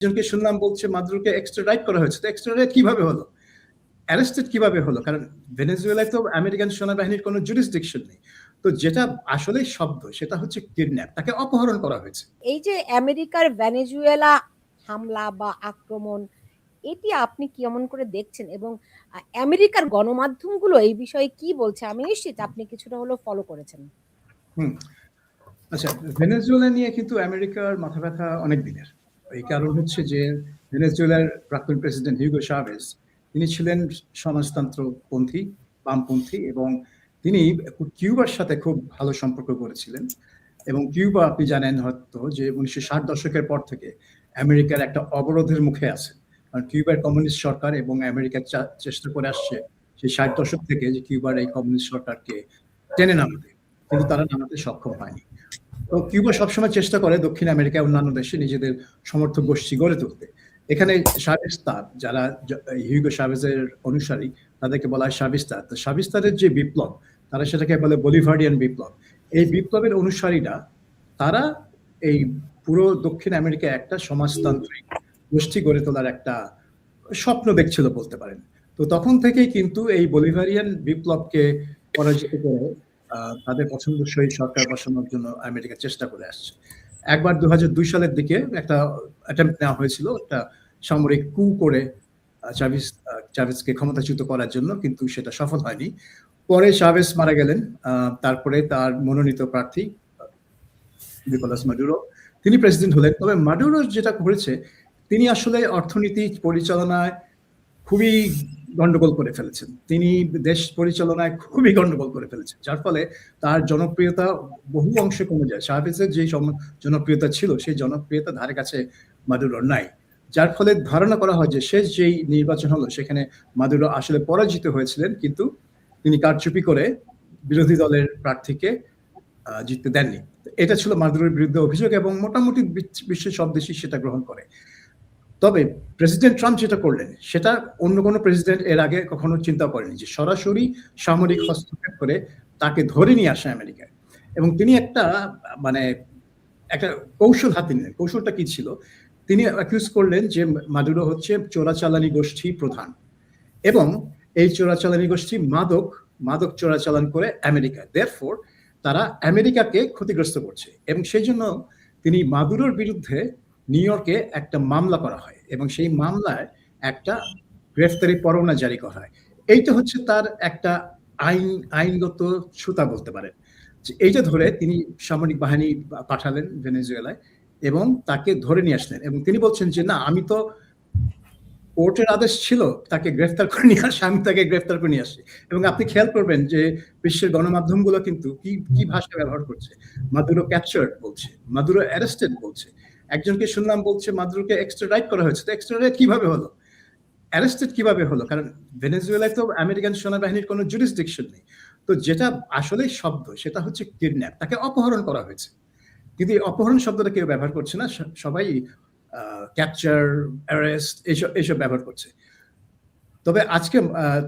একজনকে শুনলাম বলছে মাদুরোকে এক্সট্রাডাইট করা হয়েছে। তো এক্সট্রাডাইট কীভাবে হলো? অ্যারেস্টেড কীভাবে হলো? কারণ ভেনেজুয়েলায় তো আমেরিকান সেনাবাহিনীর কোনো জুরিসডিকশন নেই। তো যেটা আসলে শব্দ সেটা হচ্ছে কিডন্যাপ তাকে অপহরণ করা হয়েছে। এই যে আমেরিকার ভেনেজুয়েলা হামলা বা আক্রমণ এটি আপনি কেমন করে দেখছেন? এবং আমেরিকার গণমাধ্যমগুলো এই বিষয়ে কি বলছে? আমি নিশ্চিত আপনি কিছুটা হলেও ফলো করেছেন। হুম। আচ্ছা ভেনেজুয়েলা নিয়ে কিন্তু আমেরিকার মাথা ব্যথা অনেক দিনের। এই কারণ হচ্ছে যে ভেনেজুয়েলার প্রাক্তন প্রেসিডেন্ট হিউগো শাভেজ তিনি ছিলেন সমাজতন্ত্রপন্থী, বামপন্থী এবং তিনি কিউবার সাথে খুব ভালো সম্পর্ক করেছিলেন। এবং কিউবা আপনি জানেন হয়তো যে উনিশশো ষাট দশকের পর থেকে আমেরিকার একটা অবরোধের মুখে আছে। কারণ কিউবার কমিউনিস্ট সরকার এবং আমেরিকা চা- চেষ্টা করে আসছে সেই ষাট দশক থেকে যে কিউবার এই কমিউনিস্ট সরকারকে টেনে নামাতে। কিন্তু তারা নামাতে সক্ষম হয়নি। তো কিউবা সবসময় চেষ্টা করে দক্ষিণ আমেরিকা অন্যান্য দেশে নিজেদের সমর্থক গোষ্ঠী গড়ে তুলতে। এখানে সাবিস্তার যারা হিউগো সাবেজের অনুসারী, তাদেরকে বলা হয় সাবিস্তার তো সাবিস্তারের যে বিপ্লব, তারা সেটাকে বলে বলিভার্ডিয়ান বিপ্লব। এই বিপ্লবের অনুসারীরা, তারা এই পুরো দক্ষিণ আমেরিকায় একটা সমাজতান্ত্রিক গোষ্ঠী গড়ে তোলার একটা স্বপ্ন দেখছিল বলতে পারেন। তো তখন থেকেই কিন্তু এই বলিভারিয়ান বিপ্লবকে পরাজিত করে তাদের পছন্দসই সরকার বসানোর জন্য আমেরিকা চেষ্টা করে আসছে। একবার দু সালের দিকে একটা অ্যাটেম্প নেওয়া হয়েছিল একটা সামরিক কু করে চাভিস আহ, চাভেজকে ক্ষমতাচ্যুত করার জন্য কিন্তু সেটা সফল হয়নি। পরে চাভেজ মারা গেলেন তারপরে তার মনোনীত প্রার্থী নিকোলাস মাডুরো। তিনি প্রেসিডেন্ট হলেন। তবে মাডুরো যেটা করেছে তিনি আসলে অর্থনীতি পরিচালনায় খুবই গন্ডগোল করে ফেলেছেন। তিনি দেশ পরিচালনায় খুবই গন্ডগোল করে ফেলেছেন, যার ফলে তার জনপ্রিয়তা বহু অংশে কমে যায়। শাহবেজের যে জনপ্রিয়তা ছিল, সেই জনপ্রিয়তা ধারে কাছে মাদুরোর নাই। যার ফলে ধারণা করা হয় যে শেষ যেই নির্বাচন হলো, সেখানে মাদুরো আসলে পরাজিত হয়েছিলেন, কিন্তু তিনি কারচুপি করে বিরোধী দলের প্রার্থীকে জিততে দেননি। এটা ছিল মাদুরোর বিরুদ্ধে অভিযোগ এবং মোটামুটি বিশ্বের সব দেশই সেটা গ্রহণ করে। তবে প্রেসিডেন্ট ট্রাম্প যেটা করলেন, সেটা অন্য কোনো প্রেসিডেন্ট এর আগে কখনো চিন্তা করেনি যে সরাসরি সামরিক হস্তক্ষেপ করে তাকে ধরে নিয়ে আসে আমেরিকায়। এবং তিনি একটা মানে একটা কৌশল হাতে নিলেন। কৌশলটা কি ছিল? তিনি অ্যাকিউজ করলেন যে মাদুরো হচ্ছে চোরাচালানি গোষ্ঠী প্রধান। এবং এই চোরাচালানি গোষ্ঠী মাদক মাদক চোরাচালান করে আমেরিকা দেয়ারফোর তারা আমেরিকাকে ক্ষতিগ্রস্ত করছে। এবং সেই জন্য তিনি মাদুরোর বিরুদ্ধে নিউ ইয়র্কে একটা মামলা করা হয় এবং সেই মামলায় একটা গ্রেফতারি পরোয়ানা জারি করা হয়। এইটা হচ্ছে তার একটা আইন, আইনগত সুতা বলতে পারেন। এইটা ধরে তিনি সামরিক বাহিনী পাঠালেন ভেনেজুয়েলায় এবং তাকে ধরে নিয়ে আসলেন এবং তিনি বলছেন যে, না, আমি তো কোর্টের আদেশ ছিল তাকে গ্রেফতার করে নিয়ে আসে, আমি তাকে গ্রেফতার করে নিয়ে আসি। এবং আপনি খেয়াল করবেন যে বিশ্বের গণমাধ্যমগুলো কিন্তু কি কি ভাষা ব্যবহার করছে? মাদুরো ক্যাপচার্ড বলছে, মাদুরো অ্যারেস্টেড বলছে। একজনকে শুনলাম বলছে মাদুরোকে এক্সট্রাডাইট করা হয়েছে। তো এক্সট্রা এক্সট্রাডাইট কীভাবে হলো? অ্যারেস্টেড কীভাবে হলো? কারণ ভেনেজুয়েলায় তো আমেরিকান সেনাবাহিনীর কোনো জুরিসডিকশন নেই। তো যেটা আসলে শব্দ, সেটা হচ্ছে কিডন্যাপ তাকে অপহরণ করা হয়েছে। কিন্তু এই অপহরণ শব্দটা কেউ ব্যবহার করছে না। সবাই ক্যাপচার অ্যারেস্ট এইসব এইসব ব্যবহার করছে। তবে আজকে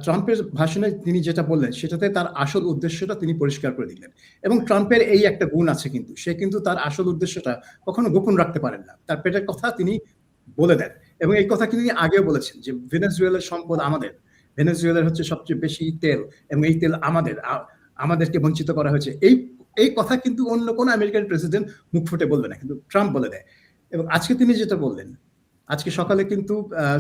ট্রাম্পের ভাষণে তিনি যেটা বললেন, সেটাতে তার আসল উদ্দেশ্যটা তিনি পরিষ্কার করে দিলেন। এবং ট্রাম্পের এই একটা গুণ আছে কিন্তু, সে কিন্তু তার আসল উদ্দেশ্যটা কখনো গোপন রাখতে পারেন না। তার পেটের কথা তিনি বলে দেন। এবং এই কথা তিনি আগেও বলেছেন যে ভেনেজুয়েলার সম্পদ আমাদের। ভেনেজুয়েলার হচ্ছে সবচেয়ে বেশি তেল এবং এই তেল আমাদের। আমাদেরকে বঞ্চিত করা হয়েছে। এই এই কথা কিন্তু অন্য কোনো আমেরিকান প্রেসিডেন্ট মুখ ফুটে বলবে না, কিন্তু ট্রাম্প বলে দেয়। এবং আজকে তিনি যেটা বললেন আজকে সকালে কিন্তু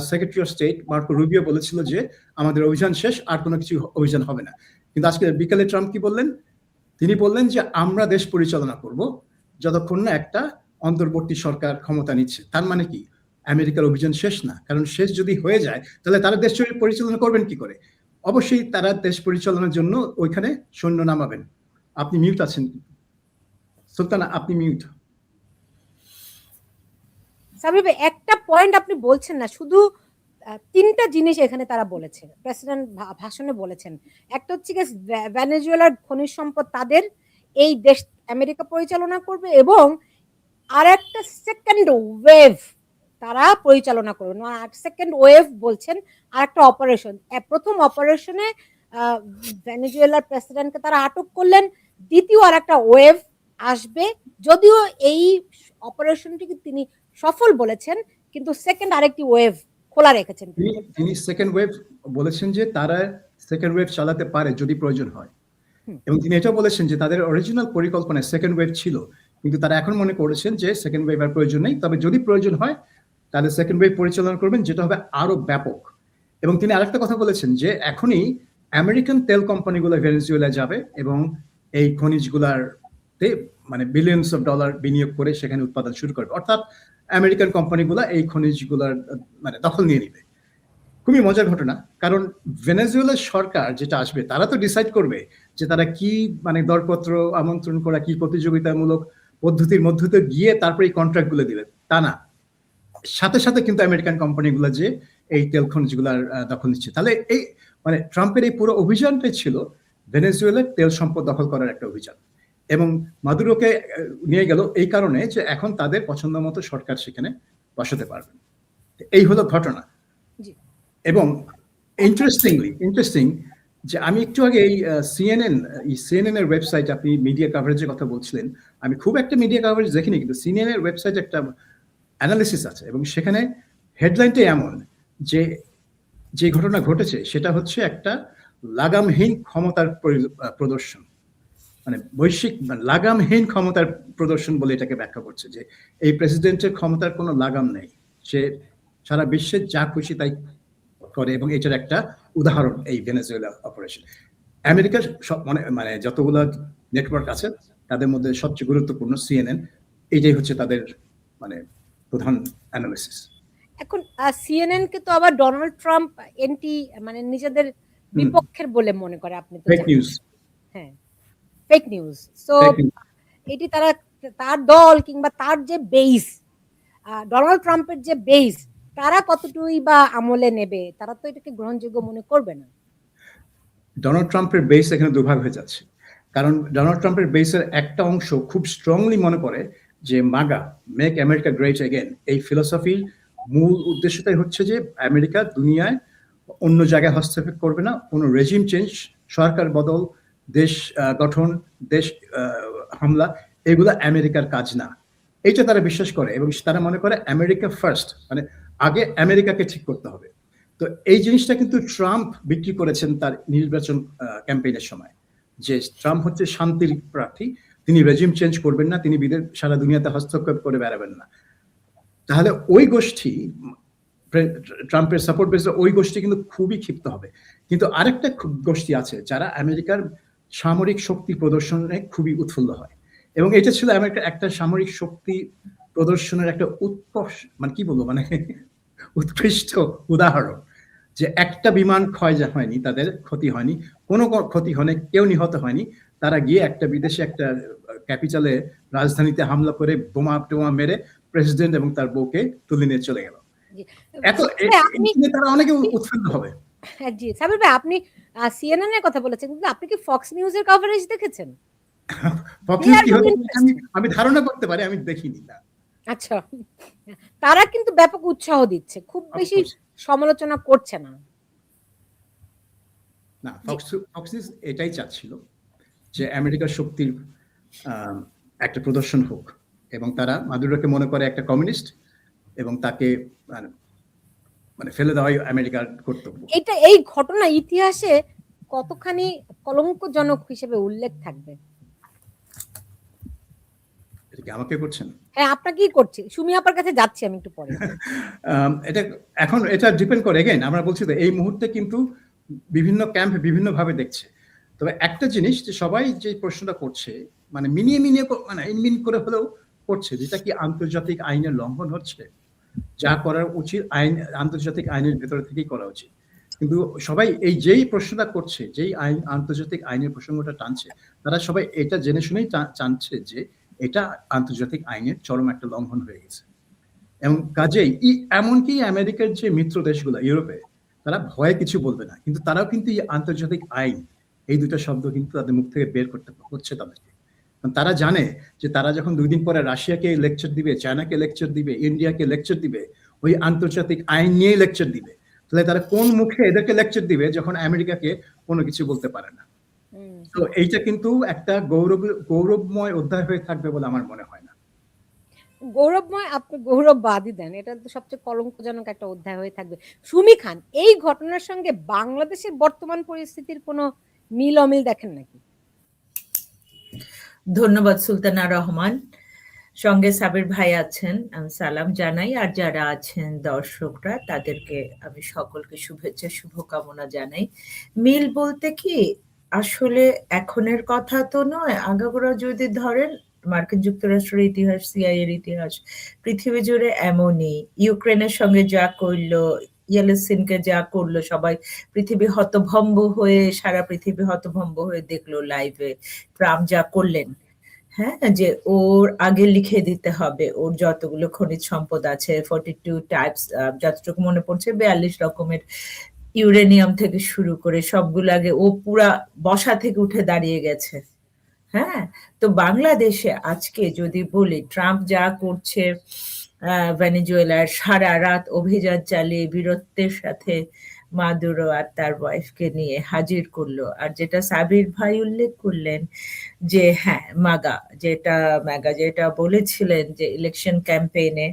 secretary of state Marco Rubio বলেছিল যে আমাদের অভিযান শেষ, আর কোনো কিছু অভিযান হবে না। কিন্তু আজকে বিকালে ট্রাম্প কি বললেন? তিনি বললেন যে আমরা দেশ পরিচালনা করব, যতক্ষণ না একটা অন্তর্বর্তী সরকার ক্ষমতা নিচ্ছে। তার মানে কি? আমেরিকার অভিযান শেষ না। কারণ শেষ যদি হয়ে যায়, তাহলে তারা দেশ পরিচালনা করবেন কি করে? অবশ্যই তারা দেশ পরিচালনার জন্য ওইখানে সৈন্য নামাবেন। আপনি মিউট আছেন সুলতানা, আপনি মিউট ভাই একটা পয়েন্ট আপনি বলছেন না, শুধু তিনটা জিনিস এখানে তারা বলেছে প্রেসিডেন্ট ভাষণে বলেছেন। একটা হচ্ছে গিয়ে ভেনেজুয়েলার খনিজ সম্পদ তাদের এই দেশ আমেরিকা পরিচালনা করবে এবং আর একটা সেকেন্ড ওয়েভ তারা পরিচালনা করবেন আর সেকেন্ড ওয়েভ বলছেন আর একটা অপারেশন প্রথম অপারেশনে ভেনেজুয়েলার প্রেসিডেন্টকে তারা আটক করলেন, দ্বিতীয় আর একটা ওয়েভ আসবে। যদিও এই অপারেশনটিকে তিনি সফল বলেছেন কিন্তু সেকেন্ড আরেকটি ওয়েভ খোলা রেখেছেন তিনি। সেকেন্ড ওয়েভ বলেছেন যে তারা সেকেন্ড ওয়েভ চালাতে পারে যদি প্রয়োজন হয়। এবং তিনি এটাও বলেছেন যে তাদের অরিজিনাল পরিকল্পনায় সেকেন্ড ওয়েভ ছিল কিন্তু তারা এখন মনে করেছেন যে সেকেন্ড ওয়েভ আর প্রয়োজন নেই। তবে যদি প্রয়োজন হয় তাহলে সেকেন্ড ওয়েভ পরিচালনা করবেন যেটা হবে আরও ব্যাপক। এবং তিনি আরেকটা কথা বলেছেন যে এখনই আমেরিকান তেল কোম্পানিগুলো ভেনেজুয়েলা যাবে এবং এই খনিজগুলার মানে বিলিয়নস অফ ডলার বিনিয়োগ করে সেখানে উৎপাদন শুরু করবে। অর্থাৎ আমেরিকান কোম্পানিগুলো এই খনিজগুলার মানে দখল নিয়ে নিবে। খুবই মজার ঘটনা, কারণ ভেনেজুয়েলার সরকার যেটা আসবে, তারা তো ডিসাইড করবে যে তারা কি মানে দরপত্র আমন্ত্রণ করা, কি প্রতিযোগিতামূলক পদ্ধতির মধ্য দিয়ে গিয়ে তারপরে এই কন্ট্রাক্টগুলো দিবে। তা না। সাথে সাথে কিন্তু আমেরিকান কোম্পানিগুলো যে এই তেল খনিজগুলার দখল নিচ্ছে। তাহলে এই মানে ট্রাম্পের এই পুরো অভিযানটাই ছিল ভেনেজুয়েলার তেল সম্পদ দখল করার একটা অভিযান। এবং মাদুরোকে নিয়ে গেল এই কারণে যে এখন তাদের পছন্দ মতো সরকার সেখানে বসাতে পারবেন। এই হলো ঘটনা। এবং ইন্টারেস্টিংলি ইন্টারেস্টিং যে আমি একটু আগে এই সিএনএন এই সিএনএন এর ওয়েবসাইট আপনি মিডিয়া কাভারেজের কথা বলছিলেন আমি খুব একটা মিডিয়া কাভারেজ দেখিনি কিন্তু সিএনএন এর ওয়েবসাইট একটা অ্যানালিসিস আছে এবং সেখানে হেডলাইনটা এমন যে যে ঘটনা ঘটেছে সেটা হচ্ছে একটা লাগামহীন ক্ষমতার পরি- প্রদর্শন। মানে বৈশ্বিক লাগামহীন ক্ষমতার প্রদর্শন বলে এটাকে ব্যাখ্যা করছে যে এই প্রেসিডেন্টের ক্ষমতার কোনো লাগাম নেই। সে সারা বিশ্বে যা খুশি তাই করে এবং এটার একটা উদাহরণ এই ভেনেজুয়েলা অপারেশন আমেরিকার সব মানে মানে যতগুলো নেটওয়ার্ক আছে তাদের মধ্যে সবচেয়ে গুরুত্বপূর্ণ সিএনএন এইটাই হচ্ছে তাদের মানে প্রধান অ্যানালিসিস এখন সিএনএন কে তো আবার ডোনাল্ড ট্রাম্প এন্টি মানে নিজেদের বিপক্ষের বলে মনে করে আপনি তো ফেক নিউজ হ্যাঁ। ফেক নিউজ সো এটি তারা তার দল কিংবা তার যে বেস ডোনাল্ড ট্রাম্পের যে বেস তারা কতটুকুই বা আমলে নেবে? তারা তো এটাকে গ্রহণযোগ্য মনে করবে না। ডোনাল্ড ট্রাম্পের বেস এখানে দুভাগ হয়ে যাচ্ছে। কারণ ডোনাল্ড ট্রাম্পের বেসের একটা অংশ খুব স্ট্রংলি মনে করে যে MAGA make America great again এই ফিলোসফির মূল উদ্দেশ্যটাই হচ্ছে যে আমেরিকা দুনিয়ায় অন্য জায়গায় হস্তক্ষেপ করবে না। কোনো রেজিম চেঞ্জ সরকার বদল দেশ গঠন, দেশ হামলা, এগুলো আমেরিকার কাজ না। এইটা তারা বিশ্বাস করে এবং তারা মনে করে আমেরিকা ফার্স্ট মানে আগে আমেরিকাকে ঠিক করতে হবে। তো এই জিনিসটা কিন্তু ট্রাম্প বিক্রি করেছেন তার নির্বাচন ক্যাম্পেইনের সময়। যে ট্রাম্প হচ্ছে শান্তির প্রার্থী, তিনি রেজিম চেঞ্জ করবেন না, তিনি বিদেশ, সারা দুনিয়াতে হস্তক্ষেপ করে বেড়াবেন না। তাহলে ওই গোষ্ঠী ট্রাম্পের সাপোর্ট বেসে ওই গোষ্ঠী কিন্তু খুবই ক্ষিপ্ত হবে। কিন্তু আরেকটা গোষ্ঠী আছে যারা আমেরিকার সামরিক শক্তি প্রদর্শনে খুবই উৎফুল্ল হয়। এবং এটা ছিল আমেরিকার একটা সামরিক শক্তি প্রদর্শনের একটা উৎকর্ষ মানে কি বলব মানে উৎকৃষ্ট উদাহরণ যে একটা বিমান ক্ষয় যা হয়নি তাদের ক্ষতি হয়নি কোনো ক্ষতি হয়নি কেউ নিহত হয়নি তারা গিয়ে একটা বিদেশে একটা ক্যাপিটালে রাজধানীতে হামলা করে বোমা টোমা মেরে প্রেসিডেন্ট এবং তার বউকে তুলে নিয়ে চলে গেল। এত নিয়ে তারা অনেকে উৎফুল্ল হবে। জি। সাবির ভাই আপনি সিএনএন এর কথা বলেছেন কিন্তু আপনি কি ফক্স নিউজের কভারেজ দেখেছেন. আমি ধারণা করতে পারি আমি দেখিনি না আচ্ছা। তারা কিন্তু ব্যাপক উৎসাহ দিচ্ছে খুব বেশি সমালোচনা করছে না। না ফক্স ফক্স এটাই চাচ্ছিল যে আমেরিকার শক্তির একটা প্রদর্শন হোক এবং তারা মাদুরোকে মনে করে একটা কমিউনিস্ট এবং তাকে মানে মানে ফেলে দেওয়াই আমেরিকার কর্তব্য। এটা এই ঘটনা ইতিহাসে কতখানি কলঙ্কজনক হিসেবে উল্লেখ থাকবে? এটা কি আমাকে করছেন? হ্যাঁ আপনাকেই করছি। সুমি আপার কাছে যাচ্ছি আমি একটু পরে। এটা এখন এটা ডিপেন্ড করে এগেন আমরা বলছি তো এই মুহূর্তে কিন্তু বিভিন্ন ক্যাম্প বিভিন্ন ভাবে দেখছে। তবে একটা জিনিস যে সবাই যে প্রশ্নটা করছে মানে মিনিয়ে মিনিয়ে মানে ইনমিন করে হলেও করছে যেটা কি আন্তর্জাতিক আইনের লঙ্ঘন হচ্ছে? যা করার উচিত আইন, আন্তর্জাতিক আইনের ভেতরে থেকেই করা উচিত। কিন্তু সবাই এই যেই প্রশ্নটা করছে, যেই আইন, আন্তর্জাতিক আইনের প্রসঙ্গটা টানছে, তারা সবাই এটা জেনে শুনেই টানছে যে এটা আন্তর্জাতিক আইনের চরম একটা লঙ্ঘন হয়ে গেছে। এবং কাজেই ই- এমনকি আমেরিকার যে মিত্র দেশগুলো, ইউরোপে, তারা ভয়ে কিছু বলবে না। কিন্তু তারাও কিন্তু এই আন্তর্জাতিক আইন, এই দুটো শব্দ কিন্তু তাদের মুখ থেকে বের করতে হচ্ছে তাদেরকে। তারা জানে যে তারা যখন দুই দিন পরে রাশিয়াকে লেকচার দিবে চায়নাকে লেকচার দিবে ইন্ডিয়াকে লেকচার দিবে ওই আন্তর্জাতিক আইন নিয়েই লেকচার দিবে। তাহলে তারা কোন মুখে এদেরকে লেকচার দিবে যখন আমেরিকাকে কোনো কিছু বলতে পারে না? তো এইটা কিন্তু একটা গৌরব গৌরবময় অধ্যায় হয়ে থাকবে বলে আমার মনে হয় না। গৌরবময় আপনি গৌরববাদী দেন। এটা তো সবচেয়ে কলঙ্কজনক একটা অধ্যায় হয়ে থাকবে। সুমি খান এই ঘটনার সঙ্গে বাংলাদেশের বর্তমান পরিস্থিতির কোনো মিল অমিল দেখেন নাকি? ধন্যবাদ সুলতানা রহমান। সঙ্গে সাবির ভাই আছেন, আমি সালাম জানাই। আর যারা আছেন দর্শকরা, তাদেরকে আমি সকলকে শুভেচ্ছা, শুভকামনা জানাই। মিল বলতে কি, আসলে এখনের কথা তো নয়, আগাগোড়া যদি ধরেন, মার্কিন যুক্তরাষ্ট্রের ইতিহাস সিআইয়ের ইতিহাস, পৃথিবী জুড়ে এমনই, ইউক্রেনের সঙ্গে যা করল ইয়েলেসিনকে যা করল, সবাই পৃথিবী হতভম্ব হয়ে, সারা পৃথিবী হতভম্ব হয়ে দেখল লাইভে ট্রাম্প যা করলেন হ্যাঁ যে ওর আগে লিখে দিতে হবে, ওর যতগুলো খনিজ সম্পদ আছে ফর্টি টু টাইপস যতটুকু মনে পড়ছে, বিয়াল্লিশ রকমের ইউরেনিয়াম থেকে শুরু করে সবগুলো আগে ও পুরা বসা থেকে উঠে দাঁড়িয়ে গেছে। হ্যাঁ তো বাংলাদেশে আজকে যদি বলি, ট্রাম্প যা করছে ভেনেজুয়েলার সারা রাত অভিযান চালিয়ে বীরত্বের সাথে মাদুরো আর তার ওয়াইফকে নিয়ে হাজির করল। আর যেটা সাবির ভাই উল্লেখ করলেন যে হ্যাঁ মাগা যেটা ম্যাগা যেটা বলেছিলেন যে ইলেকশন ক্যাম্পেইনে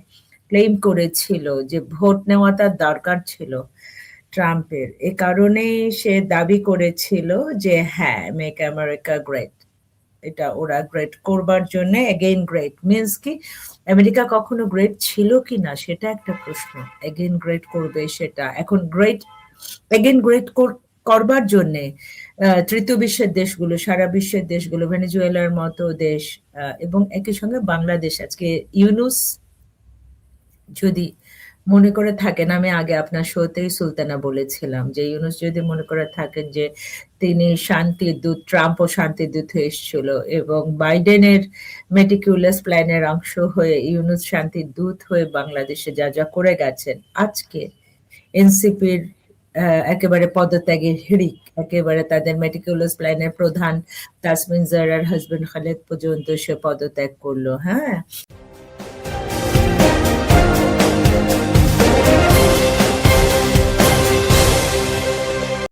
ক্লেম করেছিল যে, ভোট নেওয়া তার দরকার ছিল ট্রাম্পের। এ কারণেই সে দাবি করেছিল যে হ্যাঁ মেক আমেরিকা গ্রেট এটা ওরা গ্রেট করবার জন্য এগেইন গ্রেট মিনস কি, আমেরিকা কখনো গ্রেট ছিল কি না, সেটা একটা প্রশ্ন। এগেইন গ্রেট করবে সেটা। এখন গ্রেট এগেইন গ্রেট করবার জন্যে তৃতীয় বিশ্বের দেশগুলো, সারা বিশ্বের দেশগুলো, ভেনেজুয়েলার মতো দেশ এবং একই সঙ্গে বাংলাদেশ। আজকে ইউনুস যদি মনে করে থাকেন, আমি আগে আপনার শোতেই সুলতানা বলেছিলাম যে, ইউনুস যদি মনে করে থাকেন যে, তিনি শান্তির দূত ট্রাম্প ও শান্তির দূত হয়ে এসেছিল এবং বাইডেনের মেটিকুলাস প্ল্যানের অংশ হয়ে ইউনুস শান্তির দূত হয়ে বাংলাদেশে যা যা করে গেছেন, আজকে এনসিপির একেবারে পদত্যাগের হিড়িক, একেবারে তাদের মেটিকুলাস প্ল্যানের প্রধান তাসমিন জারার হাজবেন্ড খালেদ পর্যন্ত সে পদত্যাগ করল হ্যাঁ।